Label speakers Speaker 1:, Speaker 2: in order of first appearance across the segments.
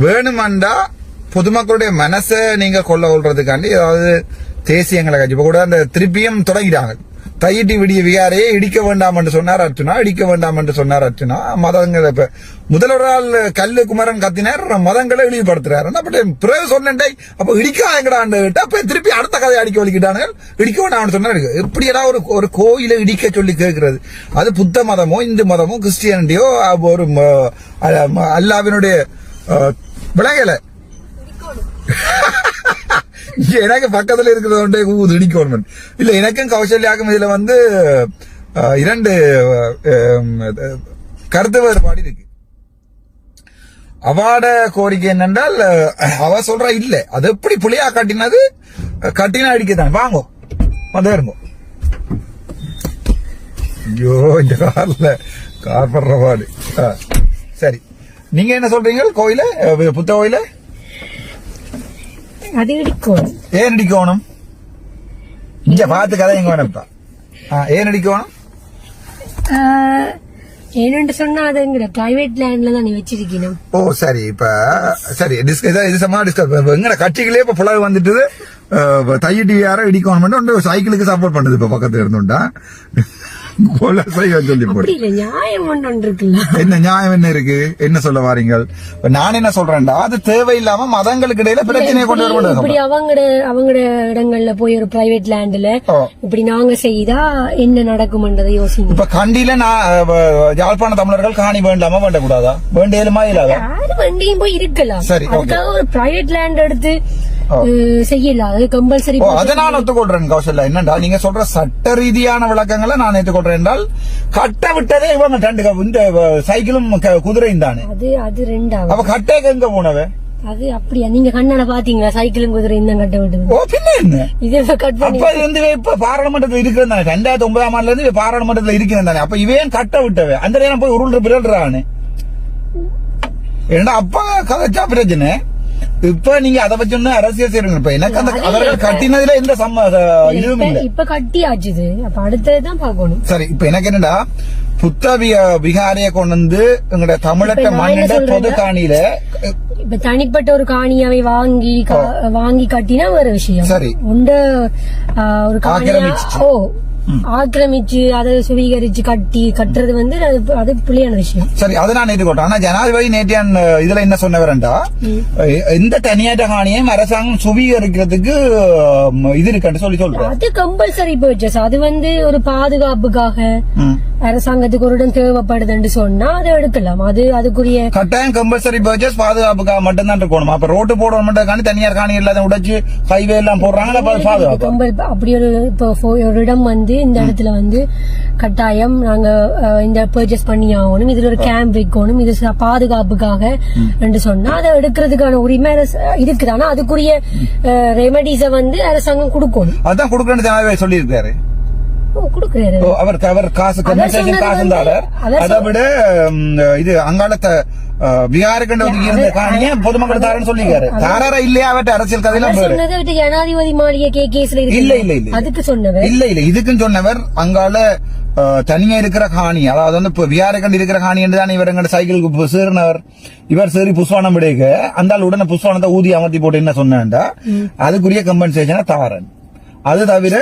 Speaker 1: வேணுமெண்டா பொதுமக்களுடைய மனசை நீங்க கொள்ள கொள்றதுக்காண்டி ஏதாவது தேசியங்களை கட்சி. இப்ப கூட அந்த திருப்பியும் தொடங்கிட்டாங்க. தையிட்டி விடிய விகாரையே இடிக்க வேண்டாம் என்று சொன்னார் அர்ச்சுனா இடிக்க வேண்டாம் என்று சொன்னார் அர்ச்சுனா மதங்களை இப்ப முதல்வரால் கல்லு குமரன் கத்தினார் மதங்களை இழிவுபடுத்துறாரு. அப்படி பிறகு சொன்னேன்டே அப்ப இடிக்காங்கடான்னு கேட்டா அப்ப திருப்பி அடுத்த கதையை அடிக்க வலிக்கிட்டானுங்க. இடிக்க வேண்டாம்னு சொன்னாரு. இப்படி ஏதாவது ஒரு ஒரு கோயிலை இடிக்க சொல்லி கேட்கிறது? அது புத்த மதமோ இந்து மதமோ கிறிஸ்டியானிட்டியோ ஒரு ம- அல்லாவினுடைய விளங்கல எனக்கு பக்கத்துல இருக்கிறது ஒன்றே கவர்மெண்ட் இல்ல எனக்கும் கௌசல்யாக்கும் இதுல வந்து இரண்டு கருத்து வேறுபாடு இருக்கு. அவாட கோரிக்கை என்னென்றால் அவ சொல்றா இல்ல. அது எப்படி புளியா கட்டினது? அஹ், கட்டினா அடிக்கதான் வாங்கோ. வந்து இருங்கோ ஐயோ இந்த கார்ல கார் படுற பாடு. ஆ, சரி. நீங்க என்ன சொல்றீங்க? கோயில? புத்த கோயில?
Speaker 2: அது இடிக்கணும்.
Speaker 1: ஏன் அடிக்கணும் இங்க பார்த்து கதை எங்க வேணும்ப்பா ஆ, ஏன் அடிக்கணும்
Speaker 2: ஆஹ், ஏன்னு சொன்னா அதுங்கிற பிரைவேட் லேண்ட்ல தான் நீ வச்சிருக்கணும்.
Speaker 1: ஓ சரி இப்ப சரி இதை- இது சமா டிஸ்கஸ் எங்கட கட்சிகளே இப்ப புலவு வந்துட்டு தையிட்டு யாரோ இடிக்கணும். சைக்கிளுக்கு சப்போர்ட் பண்ணுது இப்ப பக்கத்துல இருந்துட்டா போல செய்ய சொல்லி போடு.
Speaker 2: நியாயம்
Speaker 1: என்ன நியாயம் என்ன இருக்கு? என்ன சொல்ல வாரீங்க? நான் என்ன சொல்றேன்டா அது தேவையில்லாம மதங்களுக்கு இடையில பிரச்சனையை கொண்டு வர
Speaker 2: இப்படி
Speaker 1: முடியாது
Speaker 2: அவங்கட அவங்கட இடங்கள்ல போய் ஒரு பிரைவேட் லேண்ட்ல. இப்படி நாங்க செய்தா என்ன நடக்கும்ன்றதை யோசிங்க.
Speaker 1: இப்ப கண்டியில நான் யாழ்ப்பாண தமிழர்கள் காணி வேண்டாமா வேண்டக்கூடாதா? வேண்டியலுமா இல்லாத?
Speaker 2: யாரு வண்டியும் போய் இருக்கலாம்.
Speaker 1: சரி,
Speaker 2: ஒரு பிரைவேட் லேண்ட் எடுத்து அது கம்பல்சரி
Speaker 1: அதை நான் ஒத்துக்கொள்றேன் கௌசல்யா. என்னடா நீங்க சொல்ற சட்ட ரீதியான விளக்கங்களை நான் ஏற்றுக்கொள்றேன் என்றால் கட்ட விட்டதே இவங்க ரெண்டு இந்த சைக்கிளும் குதிரையும் தானே.
Speaker 2: அது அது ரெண்டாவது.
Speaker 1: அப்ப கட்டேக்கு எங்க போனவ?
Speaker 2: அது அப்படியா? நீங்க கண்ணால பாத்தீங்களா? சைக்கிளும் குதிரை இந்த கட்ட விட்டது.
Speaker 1: ஓ பின்ன என்ன?
Speaker 2: இதை கட் பண்ணி
Speaker 1: அப்ப வந்து இப்ப பாராளுமன்றத்துல இருக்கிறது தானே? ரெண்டாயிரத்தி ஒன்பதாம் ஆண்டுல இருந்து பாராளுமன்றத்துல இருக்கிறது தானே? அப்ப இவன் கட்ட விட்டவ? அந்த நேரம் போய் உருள் பிறல்றானு ஏன்னா அப்பா கதைச்சா பிரச்சனை. இப்ப நீங்க அதை வச்சு ஒண்ணு அரசியல் செய்யறீங்க இப்ப எனக்கு அந்த அவர்கள் கட்டினதுல எந்த சம்ம இதுவும்
Speaker 2: இப்ப-
Speaker 1: இல்லை.
Speaker 2: இப்ப கட்டியாச்சுது. அப்ப அடுத்ததுதான் பாக்கணும்
Speaker 1: சரி இப்ப எனக்கு என்னடா? புத்த விகாரிய கொண்டு வந்து எங்கட தமிழட்ட
Speaker 2: என்ன
Speaker 1: மண்ணிட பொது காணியில
Speaker 2: இப்ப தனிப்பட்ட ஒரு காணியாவை வாங்கி கா- வாங்கி கட்டினா வேற விஷயம்.
Speaker 1: சரி.
Speaker 2: உண்ட ஒரு காணியா. ஓ ஆக்கிரமிச்சு அதை சுவீகரிச்சு கட்டி கட்டுறது வந்து அது பிள்ளையான விஷயம்.
Speaker 1: சரி அதை நான் ஏற்றுக்கொண்டேன். ஆனா ஜனாதிபதி நேற்றையான் இதுல என்ன சொன்னவரண்டா? எந்த தனியாட்ட காணியையும் அரசாங்கம் சுவீகரிக்கிறதுக்கு இது இருக்குன்னு சொல்லி சொல்றேன்.
Speaker 2: அது கம்பல்சரி பர்ச்சேஸ் அது வந்து ஒரு பாதுகாப்புக்காக. அரசாங்கத்துக்கு ஒரு இடம் தேவைப்படுதுன்னு சொன்னா அதை எடுக்கலாம். அது அதுக்குரிய
Speaker 1: கட்டாயம் கம்பல்சரி பர்ச்சேஸ் பாதுகாப்புக்காக மட்டும்தான் இருக்கணும்? அப்ப ரோட்டு போட மட்டும் தனியார் காணி எல்லாத்தையும் உடைச்சு ஹைவே எல்லாம் போடுறாங்க
Speaker 2: அப்படி ஒரு இப்போ ஒரு இடம் வந்து இந்த இடத்துல வந்து கட்டாயம் நாங்க இந்த பர்ச்சேஸ் பண்ணி ஆகணும். இதுல ஒரு கேம்ப் வைக்கணும். இது பாதுகாப்புக்காக என்று சொன்னா அதை எடுக்கிறதுக்கான உரிமை இருக்குது. ஆனா அதுக்குரிய ரெமெடிஸ வந்து அரசாங்கம் கொடுக்கணும்.
Speaker 1: அதான் கொடுக்கணும் சொல்லியிருக்காரு. அவர் அவர் காசு
Speaker 2: சொன்னது
Speaker 1: காசு
Speaker 2: வந்து-
Speaker 1: அதை விட இது அங்காளத்த பிகாருக்கு ஒதுக்கி இருந்த காணிய பொதுமக்கள் தாரன்னு சொல்லிருக்காரு தாராரா இல்லையா அவர்ட்ட அரசியல் கதையெல்லாம்
Speaker 2: சொன்னது விட்டு ஜனாதிபதி மாளிகை கே கேஸ்ல
Speaker 1: இல்ல இல்ல.
Speaker 2: அதுக்கு சொன்னவர்.
Speaker 1: இல்ல இல்ல இதுக்கும் சொன்னவர் அங்கால தனியா இருக்கிற காணி. அதாவது வந்து இப்ப வியாரக்கண்டு இருக்கிற காணி என்று தான் இவர் எங்க சைக்கிளுக்கு சேருனவர். இவர் சரி புஷ்வானம் விடைக்க அந்த உடனே புஷ்வானத்தை ஊதி அமர்த்தி போட்டு என்ன சொன்னான்டா அதுக்குரிய கம்பன்சேஷனை தாரன். அது தவிர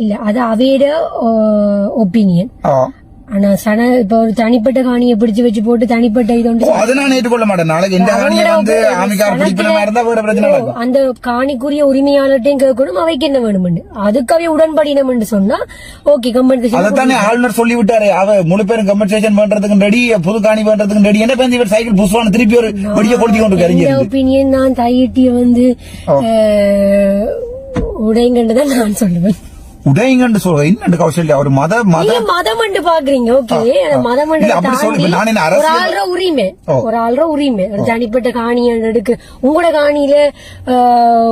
Speaker 2: இல்ல அது அவையோட ஒப்பீனியன் ஆனா சன இப்ப ஒரு தனிப்பட்ட காணியை பிடிச்சு வச்சு போட்டு தனிப்பட்ட இது ஒன்று
Speaker 1: அதை நான் ஏற்றுக்கொள்ள மாட்டேன். நாளைக்கு இந்த காணியை வந்து ஆமிக்கார் பிடிக்கிற மாதிரி இருந்தா வேற பிரச்சனை நடக்கும்.
Speaker 2: அந்த காணிக்குரிய உரிமையாளர்ட்டையும் கேட்கணும் அவைக்கு என்ன வேணும்னு. அதுக்காக உடன்படினம்னு சொன்னா ஓகே கம்பெனி
Speaker 1: அதைத்தானே ஆளுநர் சொல்லி விட்டாரு அவ முழு பேரும் கம்பன்சேஷன் பண்றதுக்கு ரெடி புது காணி பண்றதுக்கு ரெடி. என்ன பேருந்து இவர் சைக்கிள் புஷ்வான திருப்பி ஒரு வெடிய கொளுத்தி கொண்டு கரிஞ்சிருந்து
Speaker 2: ஒப்பீனியன் நான் தையிட்டிய வந்து
Speaker 1: ஓ.
Speaker 2: அஹ், உடைங்கன்னு தான் நான் சொல்லுவேன்.
Speaker 1: உதயங்கன்னு சொல்ற என்னண்டு கௌசல்யா? ஒரு மத மத
Speaker 2: நீங்க மதம் என்று பாக்குறீங்க. ஓகே. மதம்
Speaker 1: என்ன
Speaker 2: ஒரு ஆள்ற உரிமை. ஒரு ஆள்ற உரிமை. ஒரு தனிப்பட்ட காணியை எடுக்கு. உங்களோட காணியில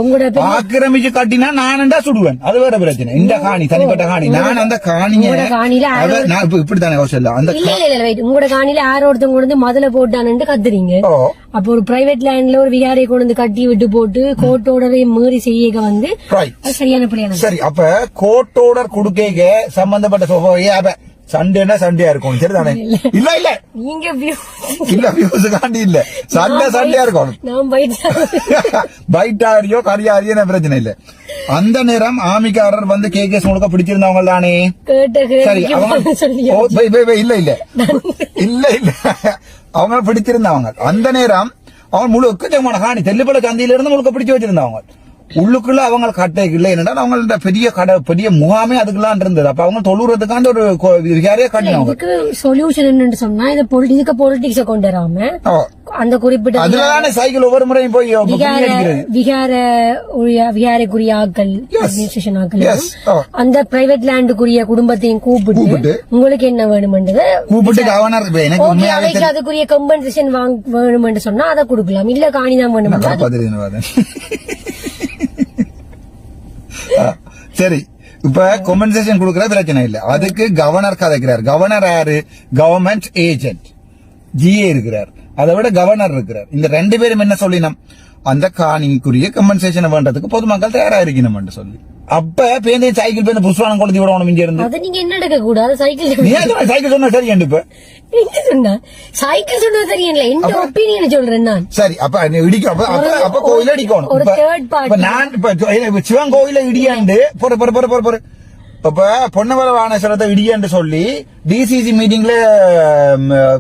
Speaker 2: உங்களோட
Speaker 1: ஆக்கிரமிச்சு கட்டினா நானண்டா சுடுவேன்? அது வேற பிரச்சனை. இந்த காணி தனிப்பட்ட காணி. நான் அந்த காணிய
Speaker 2: உங்களோட காணியில
Speaker 1: அவ- நான் இப்ப இப்படித்தானே கௌசல்யா? அந்த
Speaker 2: இல்ல இல்ல இல்ல wait. உங்களோட காணியில யாரோ ஒருத்தவங்க கொண்டு மதுல போட்டானுட்டு கத்துறீங்க. அப்ப ஒரு பிரைவேட் லேண்ட்ல ஒரு விகாரை கொண்டு வந்து கட்டி விட்டு போட்டு கோர்ட்டோடவே மீறி செய்ய வந்து சரியான பிள்ளையான
Speaker 1: சரி அப்ப கோர்ட் ஆர்டர் கொடுக்க சம்பந்தப்பட்ட சொ- ஏ, அப்ப சண்டேனா சண்டையா இருக்கும் சரிதானே? இல்ல. இல்ல
Speaker 2: நீங்க
Speaker 1: இல்ல வியூஸுக்காண்டி இல்ல. சண்டை சண்டையா இருக்கும். பைட்டாரியோ கரியாரியோ பிரச்சனை இல்ல. அந்த நேரம் ஆமிக்காரர் வந்து கே கேஸ் முழுக்க பிடிச்சிருந்தவங்க தானே? சரி அவங்க இல்ல இல்ல. இல்ல இல்ல. அவங்க பிடிச்சிருந்தவங்க. அந்த நேரம் அவங்க முழுக்க ஜெகமான காணி தெல்லுப்பட சந்தையில இருந்து முழுக்க பிடிச்சு வச்சிருந்தவங்க. உள்ளுக்குள்ள அவங்க கட்டைக்கு இல்லை. என்னடா அவங்கள்ட்ட பெரிய கடை பெரிய முகாமே அதுக்கெல்லாம் இருந்தது. அப்ப அவங்க தொழுறதுக்காண்டி ஒரு விகாரையே கட்டினவங்க
Speaker 2: சொல்யூஷன் என்னன்னு சொன்னா பொலிட்டி இதுக்கு பொலிட்டிக்ஸ கொண்டு வராம அந்த குறிப்பிட்ட
Speaker 1: அதுலதானே சைக்கிள் ஒவ்வொரு முறையும் போய்
Speaker 2: விகார விகாரைக்குரிய ஆட்கள் அட்மினிஸ்ட்ரேஷன்.
Speaker 1: Oh.
Speaker 2: அந்த பிரைவேட் லேண்டுக்குரிய குடும்பத்தையும் கூப்பிட்டு. உங்களுக்கு என்ன வேணுமென்றது
Speaker 1: கூப்பிட்டு கவர்னர் எனக்கு
Speaker 2: அதுக்குரிய கம்பன்சேஷன் வாங்க வேணுமென்று சொன்னா அதை கொடுக்கலாம். இல்ல காணிதான் வேணுமென்றா அது-
Speaker 1: காப்பாத்திருவாதன் சரி. இப்ப கொம்பன்சேஷன் கொடுக்கற பிரச்சனை இல்ல. அதுக்கு கவர்னர் கதைக்கிறார். கவர்னர் யாரு? கவர்மெண்ட் ஏஜென்ட் ஜிஏ இருக்கிறார். அதை விட கவர்னர் இருக்கிறார். இந்த ரெண்டு பேரும் என்ன சொல்லினோம்? அந்த காணிக்குரிய கம்பன்சேஷன் வேண்டதுக்கு பொதுமக்கள் தயாரா இருக்கணும் சொல்லி. அப்ப பேருந்து சைக்கிள் பேருந்து புஷ்வானம் கொளுத்தி விடணும் இங்க இருந்து.
Speaker 2: அதை நீங்க என்ன எடுக்க கூடாது சைக்கிள்
Speaker 1: நீ சொன்ன சைக்கிள் சொன்ன சரி இப்ப?
Speaker 2: என்ன சொன்னா? சைக்கிள் சொன்னது தெரியல எந்த ஒப்பீனியன் சொல்றேன் நான்?
Speaker 1: சரி அப்ப நீ இடிக்க அப்ப கோயில இடிக்கணும்.
Speaker 2: ஒரு
Speaker 1: நான் இப்ப சிவன் கோயில இடியாண்டு பொறு பொறு பொறு பொறு பொறு இப்ப பொன்னவர இடியாண்டு சொல்லி டிசிசி மீட்டிங்ல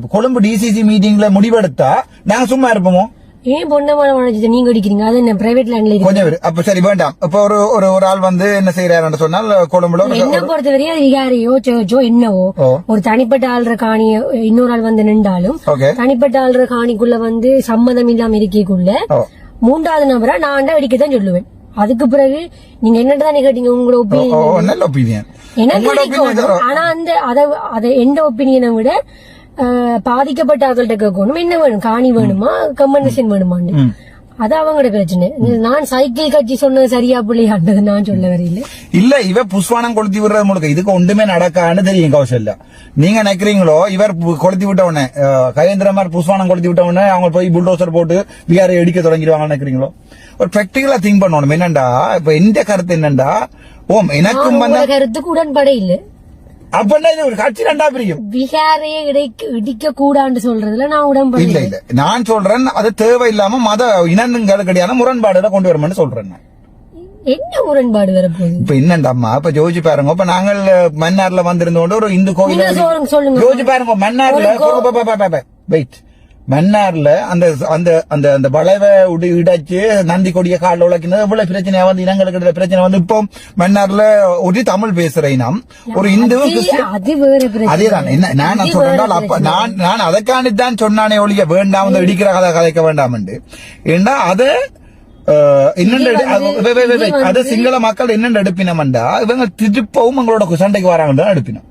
Speaker 1: கொழும்பு டிசிசி மீட்டிங்ல முடிவெடுத்தா நாங்க சும்மா இருப்போமோ?
Speaker 2: ஏன் பொண்ணமான வளர்ச்சி நீங்க அடிக்கிறீங்க? அது என்ன பிரைவேட் லேண்ட்ல
Speaker 1: கொஞ்சம் பேரு அப்ப சரி வேண்டாம். இப்ப ஒரு ஒரு ஒரு ஆள் வந்து என்ன செய்யறாருன்னு சொன்னால் கொழும்புல
Speaker 2: என்ன பொறுத்தவரையும் அது விகாரியோ சர்ச்சோ என்னவோ. ஒரு தனிப்பட்ட ஆள்ற காணி இன்னொரு ஆள் வந்து நின்றாலும் தனிப்பட்ட ஆள்ற காணிக்குள்ள வந்து சம்மதம் இல்லாம இருக்கக்குள்ள
Speaker 1: ஓ.
Speaker 2: மூன்றாவது நபரா நான் தான் வெடிக்கத்தான் சொல்லுவேன். அதுக்கு பிறகு நீங்க என்னட்டு தானே கேட்டீங்க உங்களோட ஒப்பீனியன்
Speaker 1: நல்ல ஒப்பீனியன்
Speaker 2: எனக்கு ஆனா அந்த அத அத எந்த ஒப்பீனியனை விட பாதிக்கப்பட்ட ஆள்கிட்ட கேட்கணும். என்ன வேணும்? காணி வேணுமா? கம்பன்சேஷன் வேணுமான்னு. அது அவங்களோட பிரச்சனை. நான் சைக்கிள் கட்சி சொன்னது சரியா பிள்ளையாண்டது நான் சொல்ல வரையில
Speaker 1: இல்ல இவ புஷ்வானம் கொளுத்தி விடுறது முழுக்க. இதுக்கு ஒன்றுமே நடக்கான்னு தெரியும் கௌசல்யா. நீங்க நினைக்கிறீங்களோ இவர் கொளுத்தி விட்ட உடனே அஹ், கஜேந்திரமார் புஷ்வானம் கொளுத்தி விட்ட உடனே அவங்க போய் புல்டோசர் போட்டு விகாரை அடிக்க தொடங்கிடுவாங்க நினைக்கிறீங்களோ? ஒரு பிராக்டிகலா திங்க் பண்ணணும். என்னண்டா? இப்ப இந்த கருத்து என்னண்டா? ஓம் எனக்கும்
Speaker 2: கருத்துக்கு உடன்படை இல்ல.
Speaker 1: அப்படின்னா இது ஒரு கட்சி ரெண்டா பிரியும்.
Speaker 2: விகாரையே இடிக்க இடிக்க கூடான்னு சொல்றதுல நான் உடன்படை
Speaker 1: இல்ல
Speaker 2: இல்லை.
Speaker 1: நான் சொல்றேன் அது தேவையில்லாம மத இனங்களுக்கிடையான முரண்பாடுல கொண்டு வரணும்னு சொல்றேன்.
Speaker 2: என்ன முரண்பாடு வரப்போகுது?
Speaker 1: இப்ப என்னண்டாம்மா இப்ப ஜோதிச்சு பாருங்க இப்ப நாங்கள் மன்னார்ல வந்திருந்தோண்டு ஒரு இந்து கோயில் யோசிச்சு பாருங்க மன்னார்ல வெயிட் மன்னார்ல அந்த அந்த அந்த அந்த வளைவை இடைச்சு நந்தி கொடிய காலில் உழைக்கிறது இவ்வளவு பிரச்சனையா வந்து இனங்களுக்கு இடையில பிரச்சனை வந்து இப்போ மன்னார்ல ஒரு தமிழ் பேசுற இனம் ஒரு இந்துவும்
Speaker 2: அது- அது பிரச்சனை.
Speaker 1: அதேதான். என்ன நான்
Speaker 2: அது
Speaker 1: சொல்றேன் அப்ப. நான் நான் அதற்காண்டி தான் சொன்னானே ஒழிய வேண்டாம் வந்து இடிக்கிற கதை கதைக்க வேண்டாம் அது வே- வே- வே-
Speaker 2: இது
Speaker 1: அது சிங்கள மக்கள் என்னென்ன எடுப்பினம்டா இவங்க திருப்பவும் எங்களோட சண்டைக்கு வராங்கன்னு எடுப்பினம்.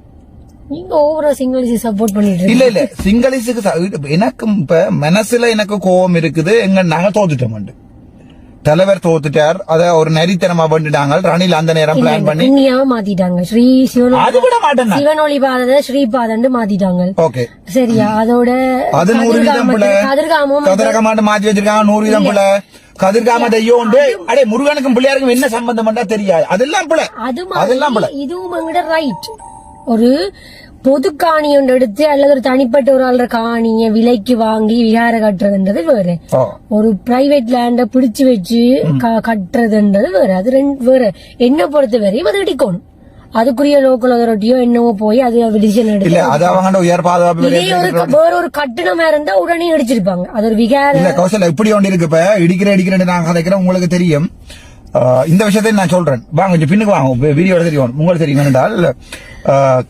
Speaker 2: நீங்க ஓவரா சிங்கிள்ஸ் சப்போர்ட் பண்ணிட்டு
Speaker 1: இல்ல இல்ல. சிங்களீஸுக்கு ச- எனக்கும் இப்ப மனசுல எனக்கு கோவம் இருக்குது. எங்க நாங்க தோத்துட்டோம் தலைவர் தோத்துட்டார். அத ஒரு நரித்தனமா பண்ணிட்டாங்க ரணில் அந்த நேரம் பிளான் பண்ணி.
Speaker 2: மாத்திட்டாங்க. ஸ்ரீ சிவனோ. சிவனொளி பாதத ஸ்ரீபாதன்னு மாத்திட்டாங்க.
Speaker 1: ஓகே.
Speaker 2: சரியா? அதோட
Speaker 1: அது நூறு வீதம் பிள்ளை.
Speaker 2: கதிர்காமம்
Speaker 1: கதிரகமாட்டு மாற்றி வச்சிருக்காங்க. நூறு வீதம் பிள்ளை. கதிர்காம உண்டு. அடே முருகனுக்கும் பிள்ளையாருக்கும் என்ன சம்பந்தம் தெரியாது. அதெல்லாம் பிள்ளை.
Speaker 2: அது
Speaker 1: அதெல்லாம் பிள்ளை.
Speaker 2: இதுவும் ரைட் ஒரு பொது காணி ஒன்று எடுத்து அல்லது ஒரு தனிப்பட்ட ஒரு ஆள்ற காணிய விலைக்கு வாங்கி விகார கட்டுறதுன்றது வேற. ஒரு பிரைவேட் லேண்ட பிடிச்சு வச்சு கட்டுறதுன்றது வேற. அது ரெண்டு வேற. என்ன பொறுத்த வரையும் அது இடிக்கணும் அதுக்குரிய லோக்கல் அதோட்டியோ என்னவோ போய் அது டிசிஷன் எடுத்து. வேற ஒரு கட்டணமா இருந்தா உடனே இடிச்சிருப்பாங்க. அது ஒரு விகார
Speaker 1: கௌசல் எப்படி ஒன்று இருக்கு இப்ப. இடிக்கிற இடிக்கிறேன் நான் கதைக்கிறேன் உங்களுக்கு தெரியும். இந்த விஷயத்தை நான் சொல்றேன். வாங்க கொஞ்சம் பின்னுக்கு வாங்க. வீடியோ தெரியும் உங்களுக்கு தெரியும் என்றால்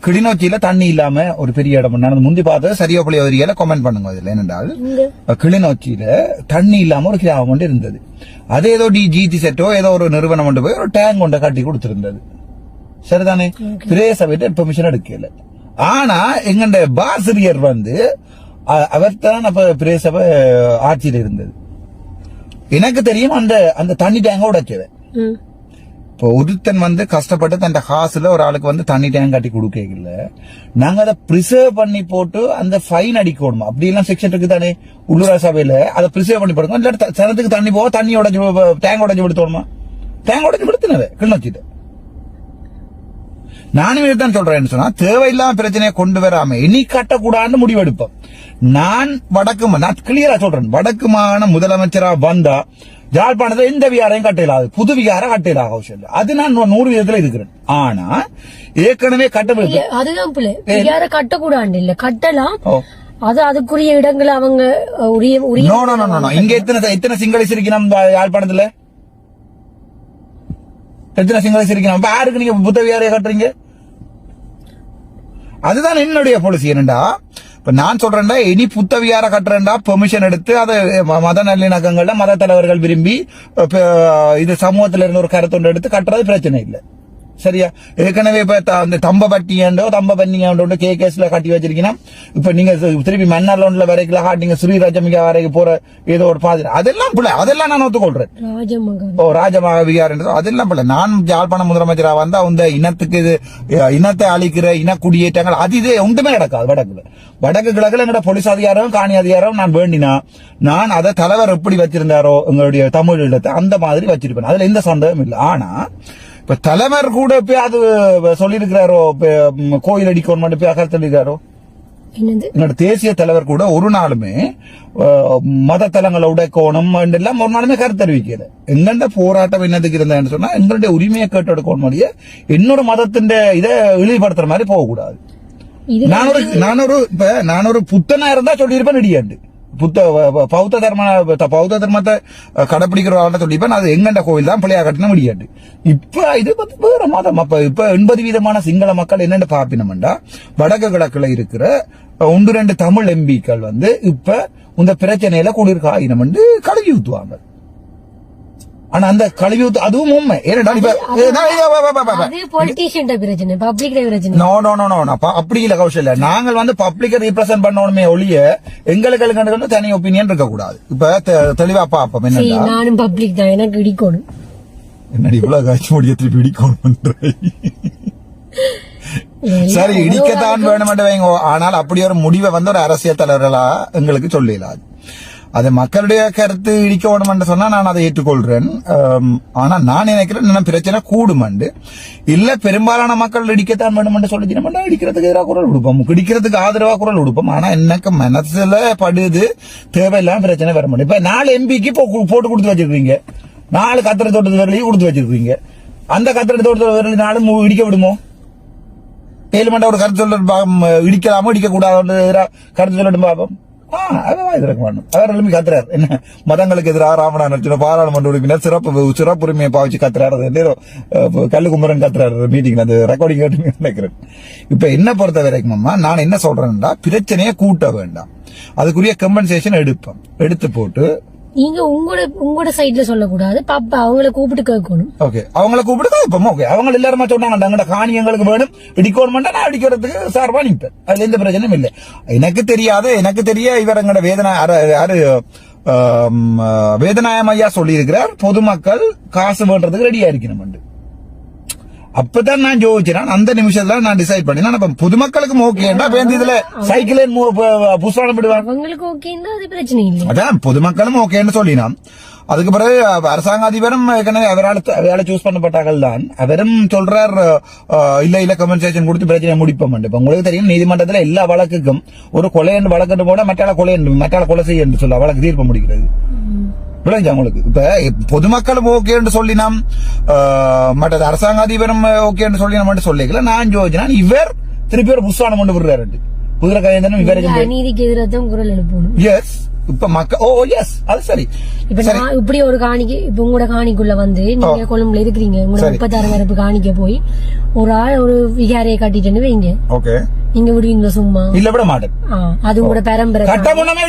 Speaker 1: கிளிநொச்சியில தண்ணி இல்லாம ஒரு பெரிய இடம் நான் முந்தி பார்த்து சரியா புள்ளிய ஏரியால கமெண்ட் பண்ணுங்க இதுல
Speaker 2: இங்க.
Speaker 1: கிளிநொச்சியில தண்ணி இல்லாம ஒரு கிராமம் ஒன்று இருந்தது. அது ஏதோ டி ஜிடி செட்டோ ஏதோ ஒரு நிறுவனம் கொண்டு போய் ஒரு டேங்க் கொண்டு கட்டி கொடுத்திருந்தது. சரிதானே? பிரேச விட்டு பெர்மிஷன் எடுக்கல. ஆனா எங்கண்ட பாசிரியர் வந்து அவர் தான் அப்ப பிரேசப ஆட்சியில் இருந்தது. எனக்கு தெரியும் அந்த அந்த தண்ணி டேங்க உடைச்சவன்
Speaker 2: ம்.
Speaker 1: இப்போ ஒருத்தன் வந்து கஷ்டப்பட்டு தன் காசுல ஒரு ஆளுக்கு வந்து தண்ணி டேங்க் கட்டி கொடுக்கல நாங்க அதை ப்ரிசர்வ் பண்ணி போட்டு அந்த ஃபைன் அடிக்கணுமா. அப்படி எல்லாம் செக்ஷன் இருக்கு தானே உள்ளூர் சபையில. அதை ப்ரிசர்வ் பண்ணி போடுங்க. இல்லாட்டி த- சனத்துக்கு தண்ணி போக தண்ணி உடஞ்சு டேங்க் உடஞ்சு விடுத்தோணுமா டேங்க் உடஞ்சு விடுத்துனவே கிளச்சிட்டு நானும் இதுதான் சொல்றேன்னு சொன்னா தேவையில்லாம பிரச்சனையை கொண்டு வராம இனி கட்டக்கூடாதுன்னு முடிவெடுப்போம். நான் வடக்கு நான் கிளியரா சொல்றேன். வடக்கு மாகாண முதலமைச்சரா வந்தா யாழ்ப்பாணத்துல எந்த விகாரையும் கட்டையிலாது புது விகாரம் கட்டையிலாக அவசியம் இல்லை அது நான் நூறு விதத்துல இருக்கிறேன். ஆனா ஏற்கனவே கட்டமைப்பு
Speaker 2: அதுதான் பிள்ளை. கட்டக்கூடாது இல்ல. கட்டலாம். அது அதுக்குரிய இடங்களை அவங்க உரிய உரிய
Speaker 1: நோ நோ நோ இங்க எத்தனை எத்தனை சிங்களஸ் இருக்கணும் இந்த யாழ்ப்பாணத்துல? எத்தனை சிங்களஸ் இருக்கணும் யாருக்கு நீங்க புத்த விகாரையை கட்டுறீங்க? அதுதான் என்னுடைய பாலிசி என்னடா இப்ப நான் சொல்றேன்டா இனி புத்தவியார கட்டுறேன்டா பெர்மிஷன் எடுத்து அதை மத நல்லிணக்கங்கள்ல மத தலைவர்கள் விரும்பி இது சமூகத்துல இருந்து ஒரு கருத்தொண்டு எடுத்து கட்டுறது பிரச்சனை இல்லை. சரியா? ஏற்கனவே இப்ப அந்த தம்ப பட்டியாண்டோ தம்ப பண்ணியாண்டோ கே கேஸ்ல கட்டி வச்சிருக்கீங்கன்னா இப்ப நீங்க திருப்பி மன்னர் லோன்ல வரைக்கும் நீங்க ஸ்ரீராஜமிகா வரைக்கும் போற ஏதோ ஒரு பாதி. அதெல்லாம் பிள்ளை அதெல்லாம் நான் ஒத்துக்கொள்றேன். ஓ ராஜமாக விகாரன்றது அதெல்லாம் பிள்ளை. நான் யாழ்ப்பாண முதலமைச்சரா வந்தா அந்த இனத்துக்கு இது இனத்தை அழிக்கிற இன குடியேற்றங்கள் அது இது ஒன்றுமே நடக்காது வடக்குல. வடக்கு கிழக்குல எங்கட போலீஸ் அதிகாரம் காணி அதிகாரம் நான் வேண்டினா நான் அதை தலைவர் எப்படி வச்சிருந்தாரோ எங்களுடைய தமிழ் இடத்தை அந்த மாதிரி வச்சிருப்பேன். அதுல எந்த சந்தேகம் இல்லை. ஆனா இப்ப தலைவர் கூட அது சொல்லியிருக்கிறாரோ ம், கோயில் அடிக்கணும் மட்டும் போய் கருத்தளிக்கிறாரோ
Speaker 2: என்னது?
Speaker 1: எங்களோட தேசிய தலைவர் கூட ஒரு நாளுமே மத தலங்களை உடைக்கணும் எல்லாம் ஒரு நாளுமே கருத்து தெரிவிக்கல. எங்கண்ட போராட்டம் என்னதுக்கு இருந்தேன்னு சொன்னா எங்களுடைய உரிமையை கேட்டு எடுக்கணும் மாதிரியே இன்னொரு மதத்தின் இதை இழிவுபடுத்துற மாதிரி போகக்கூடாது.
Speaker 2: இது
Speaker 1: நான் ஒரு நான் ஒரு இப்ப நான் ஒரு புத்தனா இருந்தா சொல்லியிருப்பேன் இடியாண்டு புத்த பௌத்த தர்ம பௌத்த தர்மத்தை அஹ், கடைப்பிடிக்கிறவங்க அது எங்கண்ட கோவில் தான் பிள்ளையா கட்டின முடியாது இப்ப இது வந்து வேற மதம். அப்ப இப்ப எண்பது வீதமான சிங்கள மக்கள் என்னென்னு பாப்பினம்டா வடக்கு கிழக்குல இருக்கிற ஒன்று ரெண்டு தமிழ் எம்பிக்கள் வந்து இப்ப இந்த பிரச்சனையில குளிர் காயினம் வந்து கழுவி ஊத்துவாங்க. ஆனா அந்த கழுவி அதுவும் உண்மை. ஏன்னா இப்ப
Speaker 2: பப்ளிக்
Speaker 1: அப்படி இல்ல கௌசல்யா. நாங்கள் வந்து பப்ளிக்க ரீப்ரசென்ட் பண்ணணுமே ஒழிய எங்களுக்கு வந்து தனி ஒப்பீனியன் இருக்க கூடாது இப்ப தெளிவா பாப்போம்
Speaker 2: நானும் பப்ளிக் தான். எனக்கு இடிக்கணும்.
Speaker 1: என்னடி இவ்வளவு காட்சி முடிய திருப்பி இடிக்கணும் சரி இடிக்கத்தான் வேணுமென்று வைங்க. ஆனால் அப்படி ஒரு முடிவை வந்து ஒரு அரசியல் தலைவர்களா எங்களுக்கு சொல்லலாது அது மக்களுடைய கருத்து இடிக்க வேணுமென்று சொன்னா நான் அதை ஏற்றுக்கொள்றேன். ஆனால் ஆனா நான் நினைக்கிறேன் இன்னும் பிரச்சனை கூடுமண்டு. இல்ல பெரும்பாலான மக்கள் இடிக்கத்தான் வேணுமென்று சொல்லி நம்ம இடிக்கிறதுக்கு எதிராக குரல் கொடுப்போம். இடிக்கிறதுக்கு ஆதரவா குரல் கொடுப்போம். ஆனா எனக்கு மனசுல படுது தேவையில்லாம பிரச்சனை வர முடியும் இப்ப நாலு எம்பிக்கு போட்டு கொடுத்து வச்சிருக்கீங்க. நாலு கத்திர தோட்டத்து விரலையும் கொடுத்து வச்சிருக்கீங்க. அந்த கத்திர தோட்டத்து விரலி நாலும் இடிக்க விடுமோ? ஏழு மண்டா ஒரு கருத்து சொல்ல இடிக்கலாமோ இடிக்க கூடாது கருத்து சொல்லட்டும் பாபம். ஆ, இது இருக்க வேணும் அவர் எழுப்பி கத்துறாரு. என்ன? மதங்களுக்கு எதிராக ராமனா நடிச்சு பாராளுமன்ற உறுப்பினர் சிறப்பு சிறப்புரிமையை பாவிச்சு கத்துறாரு. அது ஏதோ அஹ், கத்துறாரு. மீட்டிங்ல அந்த ரெக்கார்டிங் கேட்டு நினைக்கிறேன். இப்ப என்ன பொறுத்த வரைக்கும் அம்மா, நான் என்ன சொல்றேன்னா பிரச்சனையை கூட்ட வேண்டாம். அதுக்குரிய கம்பன்சேஷன் எடுப்பேன் எடுத்து போட்டு
Speaker 2: நீங்க உங்களோட உங்களோட சைட்ல சொல்லக்கூடாது. பாப்பா அவங்கள கூப்பிட்டு கேட்கணும்.
Speaker 1: ஓகே அவங்கள கூப்பிட்டு இப்ப ஓகே அவங்க எல்லாருமே சொன்னாங்க எங்கட காணி எங்களுக்கு வேணும்? இடிக்கணும் நான் அடிக்கிறதுக்கு சார்பா நிற்பேன். அதுல எந்த பிரச்சனையும் இல்லை. எனக்கு தெரியாது எனக்கு தெரிய இவர் எங்கட வேதனா யாரு வேதநாயம் ஐயா சொல்லியிருக்கிறார் பொதுமக்கள் காசு வேண்டதுக்கு ரெடியா இருக்கணும். அப்பதான் நான் யோசிச்சேன் அந்த நிமிஷத்துல நான் டிசைட் பண்ணி அப்ப பொதுமக்களுக்கு ஓகேண்டா இதுல சைக்கிள் புஸ்வானம் விடுவாங்க?
Speaker 2: அவங்களுக்கு ஓகேன்னா அது பிரச்சனை இல்லை.
Speaker 1: அதான் பொதுமக்களும் ஓகேன்னு சொல்லினான். அதுக்கு பிறகு அரசாங்க அதிபரும் ஏற்கனவே அவரால் அவரால் சூஸ் பண்ணப்பட்டார்கள் தான். அவரும் சொல்றார் இல்ல இல்ல கம்பன்சேஷன் கொடுத்து பிரச்சனை முடிப்போம் இப்ப உங்களுக்கு தெரியும் நீதிமன்றத்துல எல்லா வழக்குக்கும் ஒரு கொலை என்று வழக்கு போட மற்றால கொலை என்று மற்றால கொலை செய்ய என்று சொல்ல வழக்கு தீர்ப்பு முடிக்கிறது. விளைஞ்சா உங்களுக்கு இப்ப பொதுமக்களும் ஓகேன்னு சொல்லி நாம் அஹ், மற்றது அரசாங்க அதிபரும் ஓகேன்னு சொல்லி நம்ம சொல்லிக்கல. நான் யோசிச்சேன் இவர் திருப்பி ஒரு புஸ்வானம் கொண்டு விடுறாரு குதிரை கையந்தனும் இவருக்கு
Speaker 2: அநீதிக்கு எதிராக குரல் எழுப்பணும்.
Speaker 1: எஸ் இப்ப மக்க ஓ எஸ் அது சரி.
Speaker 2: இப்ப நான் இப்படி ஒரு காணிக்கு இப்ப உங்களோட காணிக்குள்ள வந்து நீங்க கொழும்புல இருக்கிறீங்க. உங்களோட. முப்பத்தாறு வரப்பு காணிக்க போய் ஒரு ஆள் ஒரு விகாரையை கட்டிட்டேன்னு வைங்க.
Speaker 1: ஓகே
Speaker 2: நீங்க விடுவீங்களா சும்மா?
Speaker 1: இல்ல விட மாட்டேன்.
Speaker 2: அது உங்களோட பெரம்பரை
Speaker 1: கட்ட முன்னமே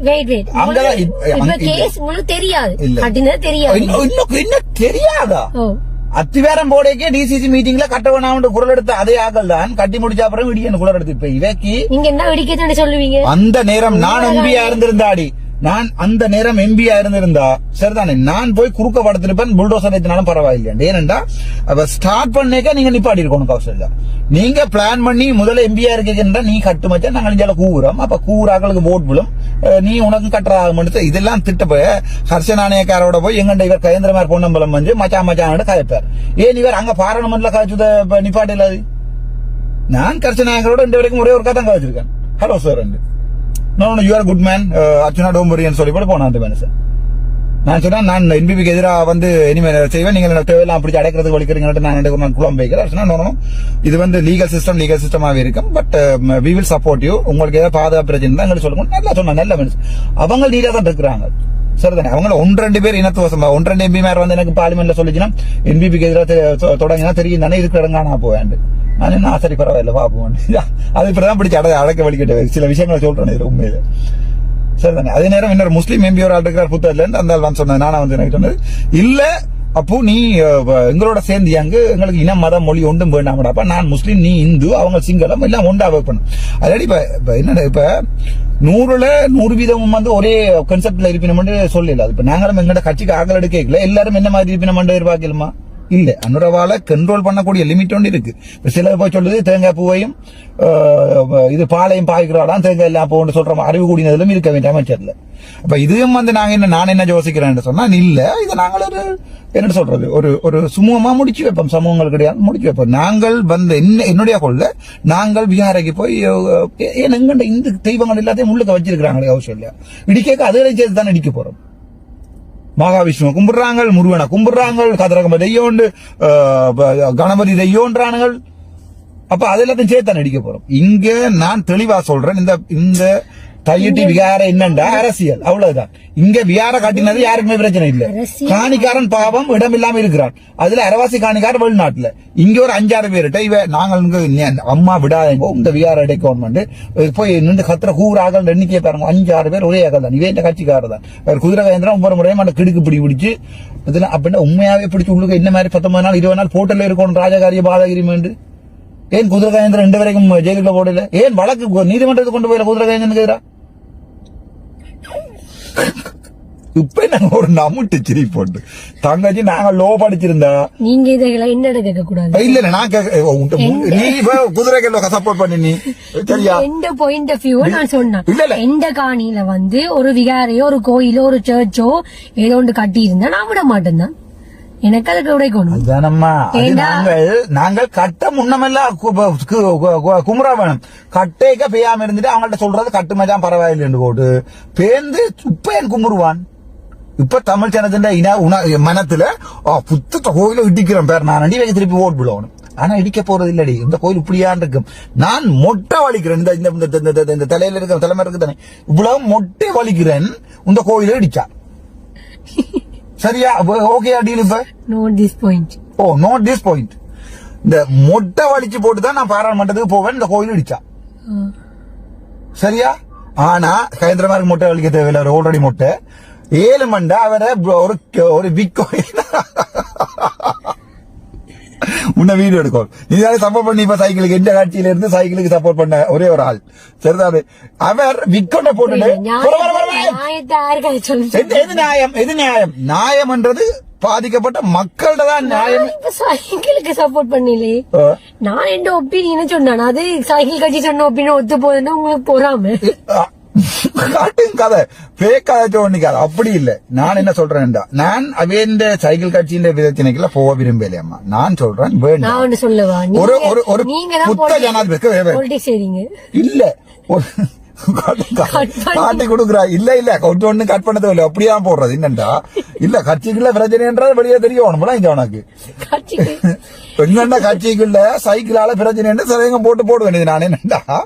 Speaker 2: வெயிட்
Speaker 1: இப்ப-
Speaker 2: கேஸ் உங்களுக்கு தெரியாது. கட்டினது தெரியாது.
Speaker 1: இன்னும் இன்னும் தெரியாதா? அத்திவேரம் போடக்கே டிசிசி மீட்டிங்ல கட்ட வேணாம்னு குரல் எடுத்த அதே தான். கட்டி முடிச்ச அப்புறம் விடியன் குரல் எடுத்து. இப்ப இவைக்கு
Speaker 2: நீங்க என்ன வெடிக்கத்தானே சொல்லுவீங்க?
Speaker 1: அந்த நேரம் நான் எம்பியா இருந்திருந்தாடி. நான் அந்த நேரம் எம்பியா இருந்திருந்தா சரிதானே? நான் போய் குறுக்க படுத்திருப்பேன் புல்டோசர் ஏத்தினாலும் பரவாயில்லை ஏனென்றா அவ ஸ்டார்ட் பண்ணேக்க நீங்க நிப்பாட்டி இருக்கணும் கௌசல்யா நீங்க பிளான் பண்ணி முதல்ல எம்பியா இருக்கீங்கன்றா நீ கட்டு மச்சா நாங்கள் இஞ்சால கூவுறோம். அப்ப கூறாக்களுக்கு ஓட் விழும். அஹ் நீ உனக்கு கட்டுறாக இதெல்லாம் திட்ட போய் ஹர்ஷ நாணயக்காரோட போய் எங்கண்ட இவர் கயந்திரமார் பொன்னம்பலம் வந்து மச்சா மச்சான் கயப்பார் ஏன் இவர் அங்க பாராளுமன்றல காய்ச்சத நிப்பாட்டில இல்லாது நான் கர்ச்சநாயகரோட இந்த வரைக்கும் ஒரே ஒரு கதை கதைச்சிருக்கேன் ஹலோ சார் ரெண்டு. No you are good man Archana டோம்பரின்னு சொல்லி கூட போனான் அந்த மனுஷன். நான் சொன்னா நான் என்பிபிக்கு எதிராக வந்து இனிமேல் செய்வேன். நீங்கள் என்ன தேவையெல்லாம் பிடிச்சி அடைக்கிறது வலிக்கிறீங்கன்னு நான் ரெண்டு நான் குழம்பு வைக்கிறேன். சொன்னா நோ இது வந்து லீகல் சிஸ்டம் லீகல் சிஸ்டமாவே இருக்கும். But we will support you உங்களுக்கு ஏதாவது பாதுகாப்பு பிரச்சனை தான் சொல்லுங்க. நல்லா சொன்னா நல்ல மனுஷன். அவங்க நீடா தான் இருக்கிறாங்க. சரிதானே? அவங்கள ஒன்று ரெண்டு பேர் இனத்துவசம் ஒன்று ரெண்டு எம்பி மேர் வந்து எனக்கு பார்லிமெண்ட்ல சொல்லிச்சுன்னா என்பிபிக்கு எதிராக தொடங்கினா தெரியும் தானே இருக்கிற இடங்கா நான் போவேன். நான் என்ன சரி பரவாயில்ல பாப்போம் அது இப்பதான் பிடிச்சி அட அடக்க வலிக்கிட்டு சில விஷயங்களை சொல்றேன் இது உண்மையில. சரிதானே? அதே நேரம் இன்னொரு முஸ்லீம் எம்பி ஒரு ஆள் இருக்கிறார் புத்தகத்துல இருந்து அந்த ஆள் வந்து சொன்னது நானா வந்து எனக்கு சொன்னது இல்ல அப்போ நீ எங்களோட சேர்ந்து அங்கு எங்களுக்கு இனம் மதம் மொழி ஒன்றும் வேண்டாமடாப்பா நான் முஸ்லீம் நீ இந்து அவங்க சிங்களம் எல்லாம் ஒன்றா வைப்பணும் அதாவது இப்ப இப்ப என்ன இப்ப? நூறுல நூறு வீதமும் வந்து ஒரே கன்செப்ட்ல இருப்பினோம்னு சொல்லல. இப்ப நாங்களும் எங்கட கட்சிக்கு ஆகல எடுக்கல எல்லாரும் என்ன மாதிரி இருப்பினோம் எதிர்பார்க்கலுமா? இல்லை. அனுரவால கண்ட்ரோல் பண்ணக்கூடிய லிமிட் ஒன்று இருக்கு. இப்ப சிலர் போய் சொல்லுது தேங்காய் பூவையும் இது பாலையும் பாய்க்கிறாடாம் தேங்காய் எல்லாம் போகணும்னு சொல்ற அறிவு கூடினதிலும் இருக்க வேண்டிய அமைச்சர்ல. அப்ப இதுவும் வந்து நாங்க என்ன நான் என்ன யோசிக்கிறேன் சொன்னா இல்ல இதை நாங்கள் ஒரு என்ன சொல்றது ஒரு ஒரு சுமூகமா முடிச்சு வைப்போம். சமூகங்கள் கிடையாது முடிச்சு வைப்போம். நாங்கள் வந்து என்ன என்னுடைய கொள்ள நாங்கள் பீகாரைக்கு போய் ஏன் எங்கண்ட இந்த தெய்வங்கள் எல்லாத்தையும் உள்ளுக்க வச்சிருக்கிறாங்களே அவசியம் இல்லையா இடிக்க அதே சேர்த்து தான் இடிக்க போறோம். மகாவிஷ்ணுவை கும்பிடுறாங்க முருகனை கும்பிடுறாங்க கதிரகம்ப தெய்யோண்டு அஹ், கணபதி தெய்யோன்றானுங்கள் அப்ப அது எல்லாத்தையும் சேர்த்து நடிக்க போறோம். இங்க நான் தெளிவா சொல்றேன். இந்த இந்த தையிட்டி விகார என்னண்டா அரசியல் அவ்வளவுதான் இங்க விகார காட்டினது யாருக்குமே பிரச்சனை இல்ல. காணிக்காரன் பாவம் இடம் இல்லாம இருக்கிறான் அதுல அரவாசி காணிக்காரன் வெளிநாட்டுல இங்க ஒரு அஞ்சாறு பேர்கிட்ட இவ நாங்கள் அம்மா விடாதீங்க இந்த விகார கவர்மெண்ட் போய் நின்று கத்துற கூறு ஆகல் எண்ணிக்கை பாருங்க அஞ்சாறு பேர் ஒரே ஆகல் தான் இவன் இந்த கட்சிக்காரர் தான் குதிரை கேந்திரம் ஒவ்வொரு முறையும் அந்த கிடுக்கு பிடி பிடிச்சு இதுல அப்படின்னா உண்மையாவே பிடிச்சு உள்ளுக்கு என்ன மாதிரி பத்தொன்பது நாள் இருபது நாள் போட்டல இருக்கணும் ராஜகாரிய பாதகிரிமேண்டு ஏன் குதிரை காயந்திரன் ரெண்டு வரைக்கும் ஜெயிலுக்குள்ள போடல ஏன் வழக்கு நீதிமன்றத்துக்கு கொண்டு போயில குதிரை காயந்திரனுக்கு எதிரா இப்ப நாங்க ஒரு நமுட்டு சிரி போட்டு. தங்கச்சி நாங்க லோ படிச்சிருந்தா.
Speaker 2: நீங்க இதுகளை என்னடா கேட்க கூடாது
Speaker 1: இல்ல இல்ல நான் மு- நீ இப்ப குதிரைக்கு சப்போர்ட் பண்ணி நீ. சரியா?
Speaker 2: எந்த பாயிண்ட் ஆஃப் வியூ நான் சொன்னேன்.
Speaker 1: இல்ல, இல்ல.
Speaker 2: எந்த காணியில வந்து ஒரு விகாரையோ ஒரு கோயிலோ ஒரு சர்ச்சோ ஏதோ ஒன்று கட்டி இருந்தா நான் விட மாட்டேன்
Speaker 1: அதுதானம்மா. அது? நாங்கள் நாங்கள் கட்ட முன்னமெல்லாம் குமுறா வேணும். கட்டேக்க பெய்யாம இருந்துட்டு அவங்கள்ட்ட சொல்றது கட்டு மச்சான் பரவாயில்லைன்னு போட்டு பேந்து இப்ப என் குமுறுவான்? இப்ப தமிழ் ஜனத்தின் இன உண மனத்துல ஆ, புத்த கோயில இடிக்கிறேன் பேர் நான் அடி வைக்க திருப்பி ஓட் விழணும் ஆனா இடிக்க போறது இல்லடி. இந்த கோயில் இப்படியான் இருக்கும். நான் மொட்டை வலிக்கிறேன். இந்த- இந்த தலையில இருக்க தலைமை இருக்கு தானே இவ்வளவு மொட்டை வலிக்கிறேன். இந்த கோயில இடிச்சா. சரியா? ஓகே டீல் இப்ப?
Speaker 2: No this point
Speaker 1: oh note this point இந்த மொட்டை வலிச்சு போட்டு தான் நான் பாராளுமன்றத்துக்கு போவேன் இந்த கோயில் இடிச்சா. சரியா? ஆனா கயந்திரமாருக்கு மொட்டை வலிக்க தேவையில்லை ஆல்ரெடி மொட்டை. ஏழு மண்டா அவரை ஒரு ஒரு பிக் உன்னை வீடியோ எடுக்கும். நீ தானே சப்போர்ட் பண்ணி இப்ப சைக்கிளுக்கு எந்த காட்சியில இருந்து சைக்கிளுக்கு சப்போர்ட் பண்ண ஒரே ஒரு ஆள். சரிதானே அவர் விக்கொண்ட போட்டுட்டு எது நியாயம்? எது நியாயம்? நியாயம்ன்றது பாதிக்கப்பட்ட மக்கள்கிட்ட தான் நியாயம்.
Speaker 2: இப்ப சைக்கிளுக்கு சப்போர்ட் பண்ணலே. நான் எந்த ஒப்பீனியன் சொன்னேன்? அது சைக்கிள் கட்சி சொன்ன ஒப்பீனியன் ஒத்து போகுதுன்னா உங்களுக்கு பொறாம?
Speaker 1: காட்டும் கதை. பேக் கதை. ஒண்ணிக்காது அப்படி இல்ல. நான் என்ன சொல்றேன்டா நான் அவேந்த சைக்கிள் கட்சியின் விதத்தினைக்குள்ள போக விரும்பலையம்மா நான் சொல்றேன் வேண்டாம். ஒரு ஒரு புத்த ஜனாதிபதி இல்ல. ஒரு காட்டு- கொடுக்குறா. இல்ல இல்ல. கொண்டு ஒண்ணு கட் பண்ணது இல்ல. அப்படியா போடுறது? என்னண்டா? இல்ல கட்சிக்குள்ள பிரச்சனைன்றது வெளியே தெரியும். இங்க உனக்கு. எங்கண்டா கட்சிக்குள்ள சைக்கிளால பிரச்சனை சிலையங்க போட்டு போட வேண்டியது. நான் என்னண்டா?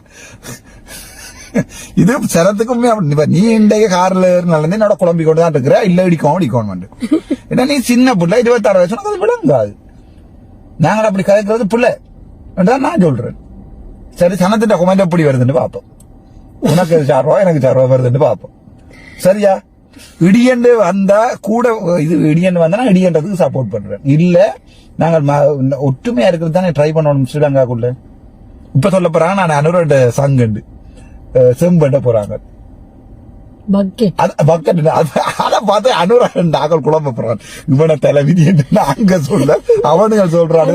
Speaker 1: இது சரத்துக்குமே நீ இன்றைய கார்ல நடந்து என்னோட குழம்பி கொண்டு தான் இருக்கிற இல்ல இடிக்கும் இடிக்கும் ஏன்னா நீ சின்ன பிள்ளை இருபத்தாறு வயசு அது விளங்காது நாங்கள் அப்படி கதைக்கிறது பிள்ளை நான் சொல்றேன் சரி சனத்திட்ட கொமெண்ட் எப்படி வருதுன்னு பார்ப்போம் உனக்கு சார் ரூபா எனக்கு சார் ரூபா வருதுன்னு பார்ப்போம் சரியா இடியண்டு வந்தா கூட இது இடியண்டு வந்தா இடியன்றதுக்கு சப்போர்ட் பண்றேன் இல்ல நாங்கள் ஒற்றுமையா இருக்கிறது தானே ட்ரை பண்ணணும் ஸ்ரீலங்காக்குள்ள இப்ப சொல்ல போறாங்க நான் அனுரோட சங்கு செம்பண்ட போறாங்க. நாங்கள் குழப்ப போறான் இவன தலைவிதி என்று நாங்க சொல்ல அவனுங்க சொல்றானு.